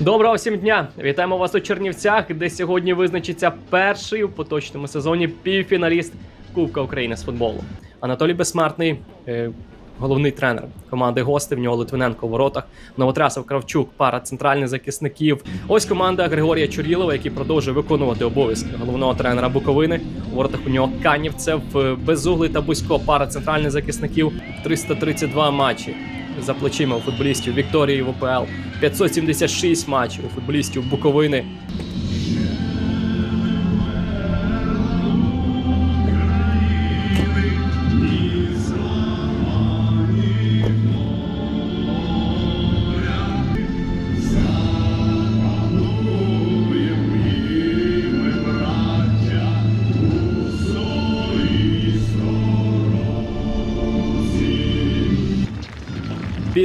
Доброго всім дня! Вітаємо вас у Чернівцях, де сьогодні визначиться перший у поточному сезоні півфіналіст Кубка України з футболу. Анатолій Безсмертний, е, головний тренер команди гости. В нього Литвиненко у воротах, Новотрясов Кравчук, пара центральних захисників. Ось команда Григорія Чурілова, який продовжує виконувати обов'язки головного тренера Буковини. У воротах у нього Канівцев, е, Безуглий та Бузько, пара центральних захисників. 332 матчі за плечима у футболістів Вікторії в ОПЛ. 576 матчів у футболістів Буковини.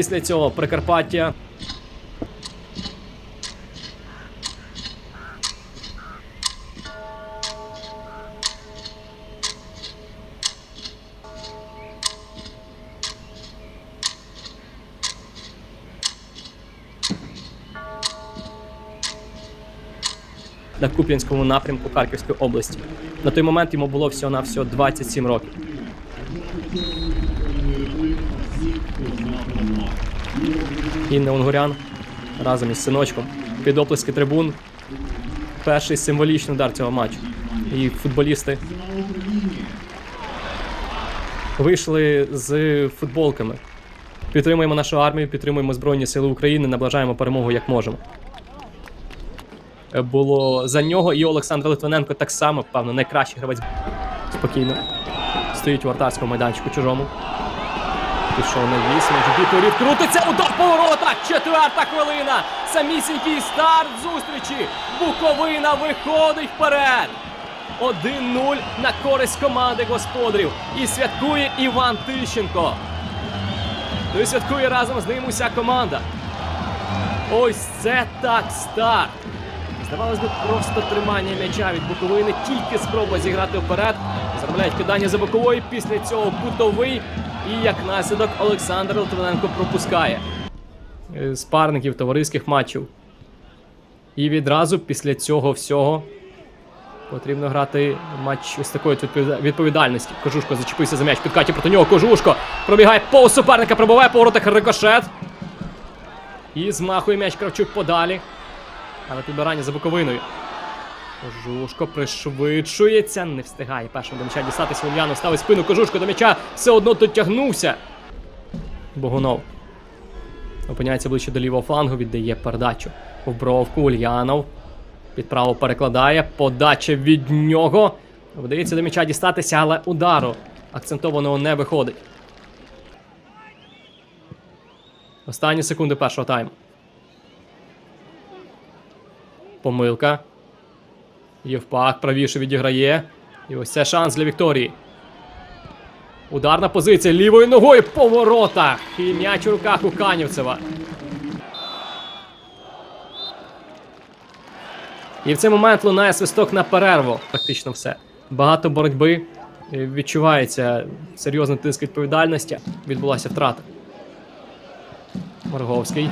Після цього Прикарпаття. На Куп'янському напрямку Харківської області. На той момент йому було всього-навсього 27 років. Інна Унгурян разом із синочком. Під оплески трибун. Перший символічний удар цього матчу. І футболісти вийшли з футболками. Підтримуємо нашу армію, підтримуємо Збройні Сили України, наближаємо перемогу як можемо. Було за нього і Олександр Литвиненко так само, певно, найкращий гравець. Спокійно. Стоїть у вратарському майданчику чужому. Пішов на вісь, між крутиться, удар по воротах! Четверта хвилина! Самісінький старт зустрічі! Буковина виходить вперед! 1-0 на користь команди господарів. І святкує Іван Тищенко. Ну і святкує разом з ним уся команда. Ось це так старт! Здавалось би, просто тримання м'яча від Буковини, тільки спроба зіграти вперед. Заробляють кидання за бокової, після цього кутовий. І як наслідок Олександр Литвиненко пропускає спарників товариських матчів. І відразу після цього всього потрібно грати матч ось такої відповідальності. Кожушко зачепився за м'яч, підкаті проти нього. Кожушко пробігає повз суперника, пробиває по воротах рикошет. І змахує м'яч Кравчук подалі. Але підбирання за боковиною. Кожушко пришвидшується, не встигає першим до м'яча дістатися Ульянов, ставить спину Кожушко до м'яча, все одно дотягнувся. Богунов. Опиняється ближче до лівого флангу, віддає передачу. В бровку Ульянов. Під право перекладає. Подача від нього. Вдається до м'яча дістатися, але удару акцентованого не виходить. Останні секунди першого тайму. Помилка. Євпак правіше відіграє. І ось це шанс для Вікторії. Ударна позиція лівою ногою по воротах. І м'яч у руках у Канівцева. І в цей момент лунає свисток на перерву. Практично все. Багато боротьби. е, Відчувається серйозний тиск відповідальності. Відбулася втрата. Морговський.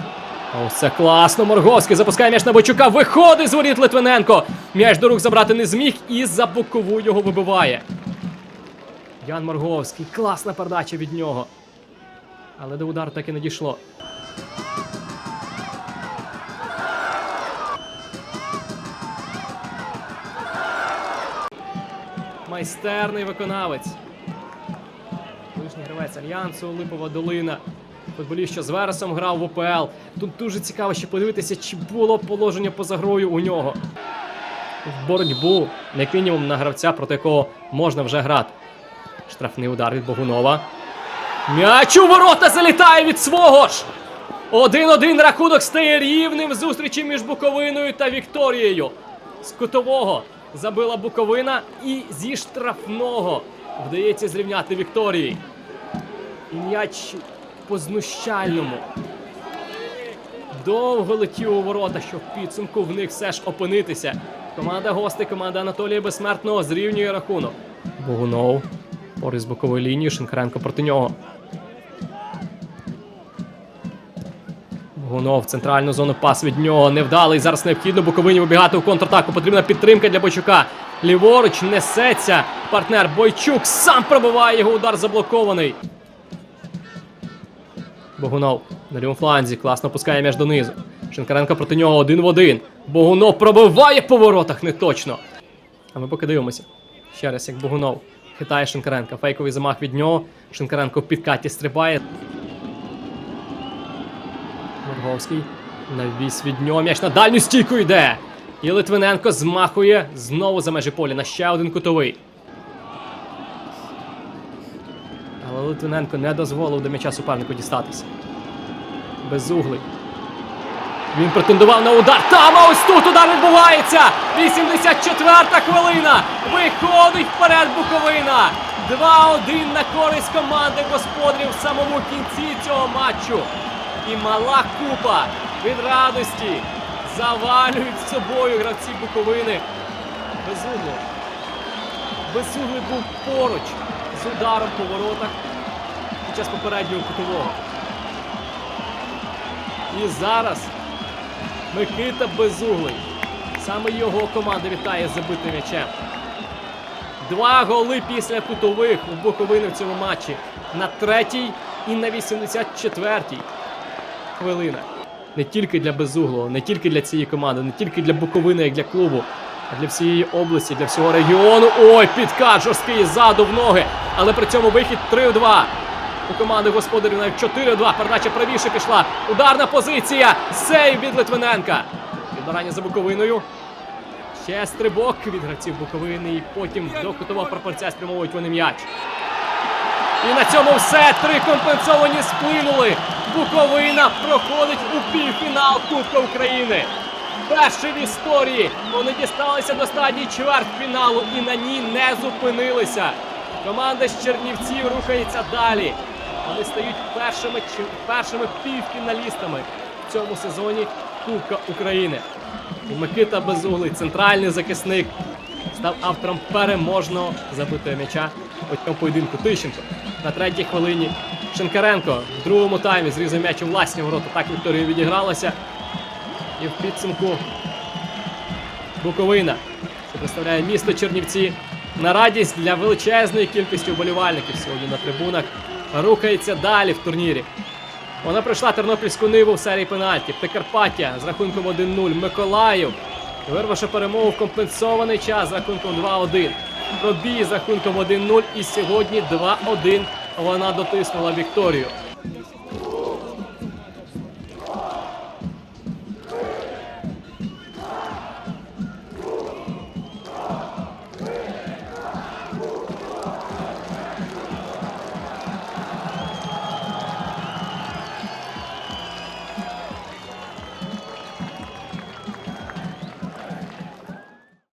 Ось це класно. Морговський запускає м'яч на Бойчука. Виходить з воріт Литвиненко. М'яч до рук забрати не зміг і за бокову його вибиває. Ян Морговський. Класна передача від нього. Але до удару так і не дійшло. Майстерний виконавець. Колишній гравець Альянсу, Липова долина. Футболіст, що з Вересом грав в ОПЛ. Тут дуже цікаво ще подивитися, чи було положення поза грою у нього. В боротьбу, як мінімум, на гравця, проти якого можна вже грати. Штрафний удар від Богунова. М'яч у ворота залітає від свого ж! Один-один рахунок стає рівним зустрічі між Буковиною та Вікторією. З кутового забила Буковина і зі штрафного вдається зрівняти Вікторії. І м'яч по знущальному. Довго летів у ворота, щоб в підсумку в них все ж опинитися. Команда гостей, команда Анатолія Безсмертного зрівнює рахунок. Богунов. Поруч з бокової лінії, Шинкаренко проти нього. Гунов центральну зону пас від нього невдалий. Зараз необхідно Буковині вибігати у контратаку. Потрібна підтримка для Бойчука. Ліворуч несеться партнер Бойчук. Сам пробиває його удар заблокований. Богунов на лівому фланзі класно пускає м'яч донизу. Шинкаренко проти нього один в один. Богунов пробиває по воротах не точно. А ми поки дивимося. Ще раз, як Богунов. Хитає Шинкаренка. Фейковий замах від нього. Шинкаренко в підкаті стрибає. Морговський. Навіс від нього. М'яч на дальню стійку йде. І Литвиненко змахує знову за межі поля на ще один кутовий. Але Литвиненко не дозволив до м'яча супернику дістатися. Безуглий. Він претендував на удар. Там ось тут удар відбувається. 84-та хвилина. Виходить вперед Буковина. 2-1 на користь команди господарів в самому кінці цього матчу. І мала купа від радості завалюють собою гравці Буковини. Безумно. Безуглий був поруч з ударом по воротах під час попереднього кутового. І зараз Микита Безуглий. Саме його команда вітає забитим м'ячем. Два голи після кутових у Буковини в цьому матчі. На третій і на 84-й хвилина. Не тільки для Безуглого, не тільки для цієї команди, не тільки для Буковини, як для клубу, а для всієї області, для всього регіону. Ой, підкат жорсткий ззаду в ноги. Але при цьому вихід 3 в 2. У команди господарів навіть 4-2. Передача правіше пішла. Ударна позиція. Сейв від Литвиненка. Відбирання за Буковиною. Ще стрибок від гравців Буковини. І потім до кутова пропорція спрямовують вони м'яч. І на цьому все. Три компенсовані сплинули. Буковина проходить у півфінал Кубка України. Перший в історії вони дісталися до стадії чвертьфіналу і на ній не зупинилися. Команда з Чернівців рухається далі. Вони стають першими, першими півфіналістами в цьому сезоні Кубка України. Микита Безуглий, центральний захисник, став автором переможного забитого м'яча у цьому поєдинку. Тищенко на третій хвилині. Шинкаренко в другому таймі зрізав м'яч у власні ворота. Так Вікторія відігралася. І в підсумку Буковина, що представляє місто Чернівці, на радість для величезної кількості вболівальників сьогодні на трибунах, рухається далі в турнірі. Вона пройшла тернопільську ниву в серії пенальті. Прикарпаття з рахунком 1-0. Миколаїв вирвавши перемогу в компенсований час з рахунком 2-1. Пробій з рахунком 1-0 і сьогодні 2-1 вона дотиснула Вікторію.